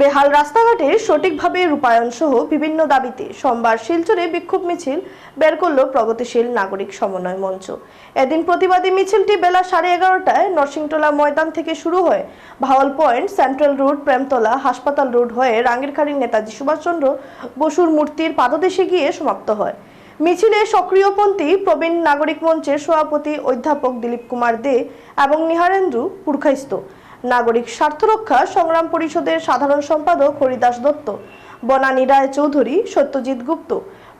বেহাল রাস্তাঘাটের সঠিকভাবে রূপায়ণ সহ বিভিন্ন দাবিতে সোমবার শিলচরে বিক্ষোভ মিছিল বের করল প্রগতিশীল নাগরিক সমন্বয় মঞ্চ। এদিন প্রতিবাদী মিছিলটি বেলা সাড়ে এগারোটায় নরসিংটোলা ময়দান থেকে শুরু হয়ে Bhawal point, central road, Premtala, হাসপাতাল রোড হয়ে রাঙ্গিরখাড়ি নেতাজি সুভাষচন্দ্র বসুর মূর্তির পাদদেশে গিয়ে সমাপ্ত হয়। মিছিলে সক্রিয়পন্থী প্রবীণ নাগরিক মঞ্চের সভাপতি অধ্যাপক দিলীপ কুমার দে এবং নিহারেন্দ্র পুরখাইস্ত। নাগরিক স্বার্থ রক্ষা, সংগ্রাম পরিষদের সাধারণ সম্পাদক হরিদাস দত্ত, বনানী রায় চৌধুরী সত্যজিৎ গুপ্ত,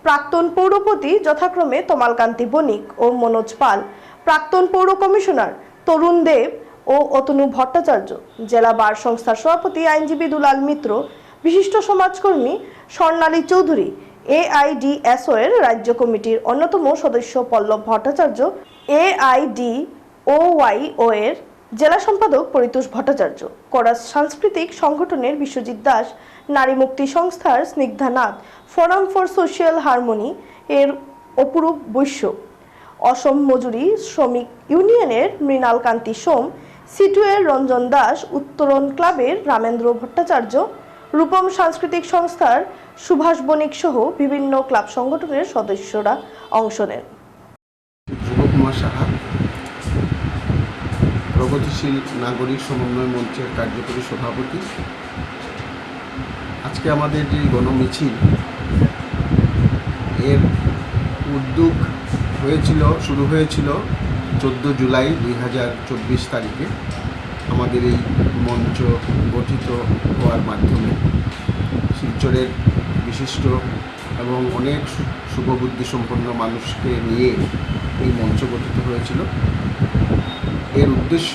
প্রাক্তন পৌরপতি যথাক্রমে তমালকান্তি বণিক ও মনোজ পাল, প্রাক্তন পৌর কমিশনার তরুণ দেব ও অতনু ভট্টাচার্য, জেলা বার সংস্থার সভাপতি আইনজীবী দুলাল মিত্র, বিশিষ্ট সমাজকর্মী স্বর্ণালী চৌধুরী এআইডিএসও এর রাজ্য কমিটির অন্যতম সদস্য Pallab Bhattacharya AID O Y O এর জেলা সম্পাদক পরিতোষ ভট্টাচার্য, করাস সাংস্কৃতিক সংগঠনের বিশ্বজিৎ দাস, নারী মুক্তি সংস্থার Snigdha Nath, forum for social harmony এর অপরূপ বৈশ্য। অসম মজুরি শ্রমিক ইউনিয়নের মৃণাল কান্তি সোম সিটুয়ের রঞ্জন দাস, উত্তরণ ক্লাবের রামেন্দ্র ভট্টাচার্য, রূপম সাংস্কৃতিক সংস্থার সুভাষ বণিক সহ বিভিন্ন ক্লাব সংগঠনের সদস্যরা অংশ নেন। প্রগতিশীল নাগরিক সমন্বয় মঞ্চের কার্যকরী সভাপতি। আজকে আমাদের যে গণমিছিল, এর উদ্যোগ হয়েছিল, শুরু হয়েছিল চোদ্দ জুলাই দুই হাজার চব্বিশ তারিখে আমাদের এই মঞ্চ গঠিত হওয়ার মাধ্যমে। শিলচরের বিশিষ্ট এবং অনেক শুভবুদ্ধি সম্পন্ন মানুষকে নিয়ে এই মঞ্চ গঠিত হয়েছিল। এর উদ্দেশ্য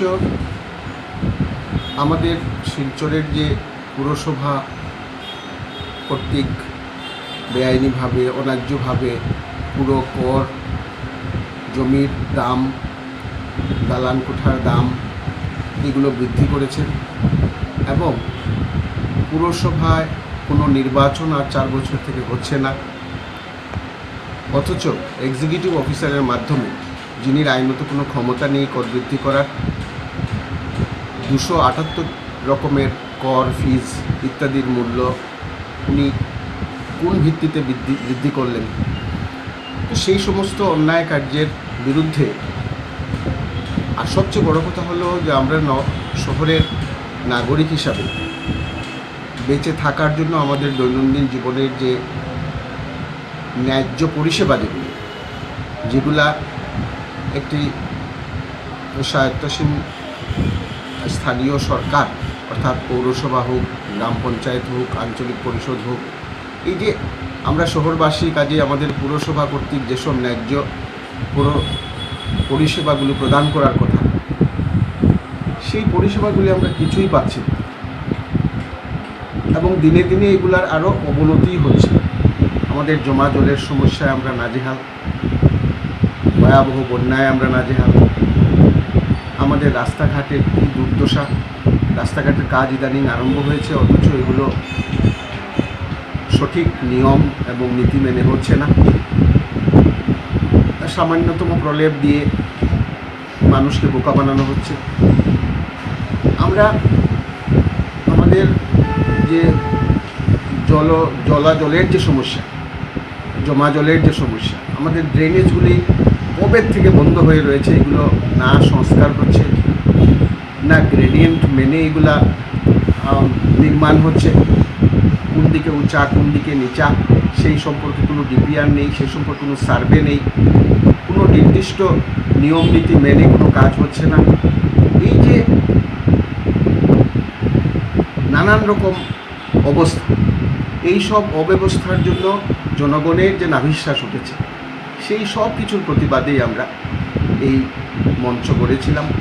আমাদের শিলচরের যে পুরসভা কর্তৃক বেআইনিভাবে, অন্যায্যভাবে পুরো কর, জমির দাম, দালান কোঠার দাম এগুলো বৃদ্ধি করেছেন এবং পুরসভায় কোনো নির্বাচন আর চার বছর থেকে হচ্ছে না। অথচ এক্সিকিউটিভ অফিসারের মাধ্যমে যিনি আইনত কোনো ক্ষমতা নেই কর বৃদ্ধি করার দুশো আটাত্তর রকমের কর ফিজ ইত্যাদির মূল্য উনি কোন ভিত্তিতে বৃদ্ধি বৃদ্ধি করলেন? তো সেই সমস্ত অন্যায় কার্যের বিরুদ্ধে আর সবচেয়ে বড় কথা হলো যে আমরা ন, শহরের নাগরিক হিসাবে বেঁচে থাকার জন্য আমাদের দৈনন্দিন জীবনের যে ন্যায্য পরিষেবা যেগুলো, যেগুলা একটি স্বায়ত্তশীল স্থানীয় সরকার, অর্থাৎ পৌরসভা হোক, গ্রাম পঞ্চায়েত হোক, আঞ্চলিক পরিষদ হোক, এই যে আমরা শহরবাসী কাজে আমাদের পুরসভা কর্তৃক যেসব ন্যায্য পুর পরিষেবাগুলো প্রদান করার কথা, সেই পরিষেবাগুলি আমরা কিছুই পাচ্ছি না। এবং দিনে দিনে এগুলার আরও অবনতি হচ্ছে। আমাদের জমা জলের সমস্যায় আমরা নাজেহাল। ভয়াবহ বন্যায় আমরা নাজেহাল। আমাদের রাস্তাঘাটের কী দুর্দশা? রাস্তাঘাটের কাজ ইদানিং আরম্ভ হয়েছে, অথচ এগুলো সঠিক নিয়ম এবং নীতি মেনে হচ্ছে না। সামান্যতম প্রলেপ দিয়ে মানুষকে বোকা বানানো হচ্ছে। আমরা আমাদের যে জল জলা জলের যে সমস্যা, জমা জলের যে সমস্যা, আমাদের ড্রেনেজগুলি কবের থেকে বন্ধ হয়ে রয়েছে, এগুলো না সংস্কার হচ্ছে, না গ্রেডিয়েন্ট মেনে এগুলা নির্মাণ হচ্ছে, কোন দিকে উঁচা, কোন দিকে নিচা, সেই সম্পর্কে কোনো ডিপিআর নেই, সেই সম্পর্কে কোনো সার্ভে নেই, কোনো নির্দিষ্ট নিয়ম নীতি মেনে কোনো কাজ হচ্ছে না। এই যে নানান রকম অবস্থা, এই সব অব্যবস্থার জন্য জনগণের যে নাভিশ্বাস উঠেছে সেই সব কিছুর প্রতিবাদেই আমরা এই মঞ্চ গড়েছিলাম।